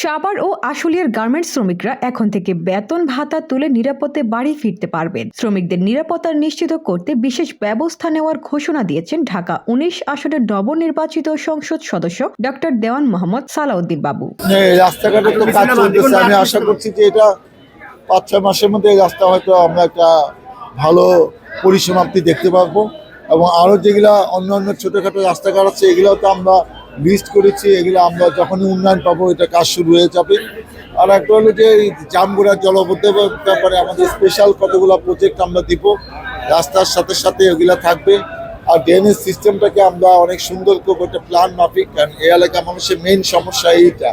সাভার ও আশুলিয়ার গার্মেন্টস শ্রমিকরা এখন থেকে বেতন ভাতা তুলে নিরাপদে বাড়ি ফিরতে পারবেন। শ্রমিকদের নিরাপত্তা নিশ্চিত করতে বিশেষ ব্যবস্থা নেওয়ার ঘোষণা দিয়েছেন ঢাকা উনিশ আসনের নবনির্বাচিত সংসদ সদস্য ডক্টর দেওয়ান মোহাম্মদ সালাউদ্দিন বাবু। এই রাস্তাঘাটে তো কাজ চলতেছে। আমি আশা করছি যে এটা পাঁচ, ছয় মাসের মধ্যে রাস্তা হয়তো আমরা একটা ভালো পরিসমাপ্তি দেখতে পারব। এবং আরও যেগুলা অন্য অন্য ছোটোখাটো রাস্তাঘাট আছে এগুলো তো আমরা লিস্ট করেছি, এগুলো আমরা যখনই উন্নয়ন পাবো, এটা কাজ শুরু হয়ে যাবে। আর একটা হলো যে জামগুড়ার জলবদ্ধ ব্যাপারে আমাদের স্পেশাল কতগুলো প্রজেক্ট আমরা দিব, রাস্তার সাথে সাথে এগুলা থাকবে। আর ড্রেনেজ সিস্টেমটাকে আমরা অনেক সুন্দর করব একটা প্ল্যান মাফিক কারণ এই এলাকা মানুষের মেইন সমস্যা এইটা।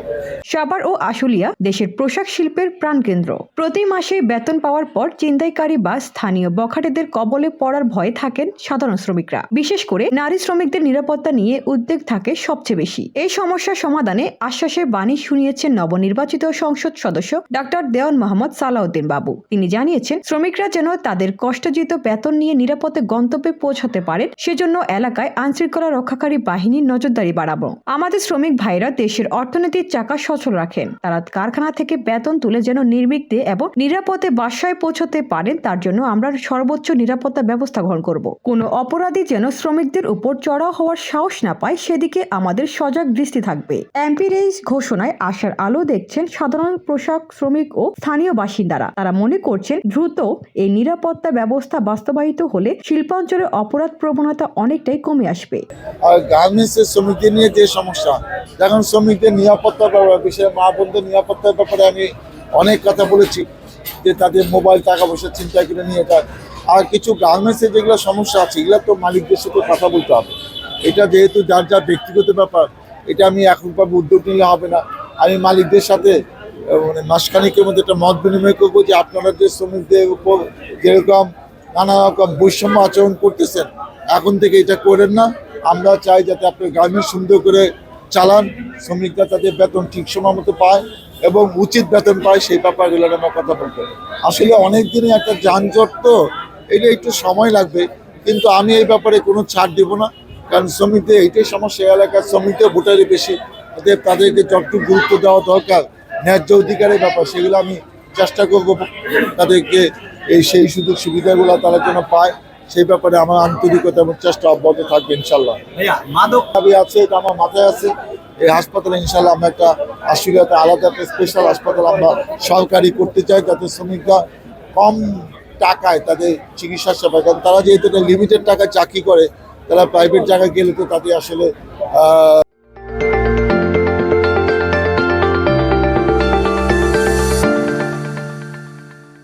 সাভার ও আশুলিয়া দেশের পোশাক শিল্পের প্রাণকেন্দ্র প্রতি মাসে বেতন পাওয়ার পর চিন্তাইকারী বা স্থানীয় বখাটেদের কবলে পড়ার ভয়ে থাকেন সাধারণ শ্রমিকরা। বিশেষ করে নারী শ্রমিকদের নিরাপত্তা নিয়ে উদ্বেগ থাকে সবচেয়ে বেশি। এই সমস্যা সমাধানে আশ্বাসের বাণী শুনিয়েছেন নবনির্বাচিত সংসদ সদস্য ডক্টর দেওয়ান মোহাম্মদ সালাউদ্দিন বাবু। তিনি জানিয়েছেন, শ্রমিকরা যেন তাদের কষ্টজিত বেতন নিয়ে নিরাপদে গন্তব্যে পৌঁছাতে পারেন সেজন্য এলাকায় আইনশৃঙ্খলা রক্ষাকারী বাহিনীর নজরদারি বাড়াবো। আমাদের শ্রমিক ভাইরা দেশের অর্থনীতির চাকা সচল রাখেন। তারা কারখানা থেকে বেতন তুলে যেন নির্বিঘ্নে এবং নিরাপদে বাসায় পৌঁছতে পারেন, তার জন্য আমরা সর্বোচ্চ নিরাপত্তা ব্যবস্থা গ্রহণ করব। কোনো অপরাধী যেন শ্রমিকদের উপর চড়াও হওয়ার সাহস না পায়, সেদিকে আমাদের সজাগ দৃষ্টি থাকবে। এমপির এই ঘোষণায় আশার আলো দেখছেন সাধারণ পোশাক শ্রমিক ও স্থানীয় বাসিন্দারা। তারা মনে করছেন, দ্রুত এই নিরাপত্তা ব্যবস্থা বাস্তবায়িত হলে শিল্পাঞ্চলে অপরাধ প্রবণতা অনেকটাই কমে আসবে। আর গার্মেন্টসের শ্রমিকদের নিয়ে যে সমস্যা এখন শ্রমিকদের নিরাপত্তার ব্যাপারে, বিশেষ মা বোনদের নিরাপত্তার ব্যাপারে আমি অনেক কথা বলেছি, যে তাদের মোবাইল, টাকা পয়সা চিন্তা করে নিয়ে এটা। আর কিছু গার্মেন্টসের যেগুলো সমস্যা আছে, এগুলো তো মালিকদের সাথে কথা বলতে হবে। এটা যেহেতু যার যার ব্যক্তিগত ব্যাপার, এটা আমি এখনভাবে উদ্যোগ নিলে হবে না। আমি মালিকদের সাথে মানে মাসখানিকের মধ্যে একটা মত বিনিময় করব যে আপনারা যে শ্রমিকদের উপর যেরকম নানা রকম বৈষম্য আচরণ করতেছেন এখন থেকে এটা করেন না। আমরা চাই যাতে আপনি গার্মেন্টস সুন্দর করে চালান, শ্রমিকরা তাদের বেতন ঠিক সময় মতো পায় এবং উচিত বেতন পায় সেই ব্যাপারগুলো আমরা কথা বলব। আসলে অনেক দিনই একটা যানজট তো, এটা একটু সময় লাগবে, কিন্তু আমি এই ব্যাপারে কোনো ছাড় দেবো না। কারণ শ্রমিকদের এইটাই সমস্যা এলাকার শ্রমিকদের ভোটারই বেশি। অতএব তাদেরকে যতটুকু গুরুত্ব দেওয়া দরকার, ন্যায্য অধিকারের ব্যাপার, সেগুলো আমি চেষ্টা করব তাদেরকে এই সেই সুযোগ সুবিধাগুলো তারা যেন পায়। সেই ব্যাপারে আমার আন্তরিকতা এবং চেষ্টা অব্যাহত থাকবে ইনশাল্লাহ মাদক দাবি আছে এটা আমার মাথায় আছে। এই হাসপাতালে ইনশাল্লাহ আমরা একটা আশুলিয়াতে আলাদা একটা স্পেশাল হাসপাতাল আমরা সরকারি করতে চাই যাতে শ্রমিকরা কম টাকায় তাদের চিকিৎসা সেবা কারণ তারা যেহেতু লিমিটেড টাকায় চাকরি করে তারা প্রাইভেট জায়গায় গেলে তো তাদের আসলে আহ,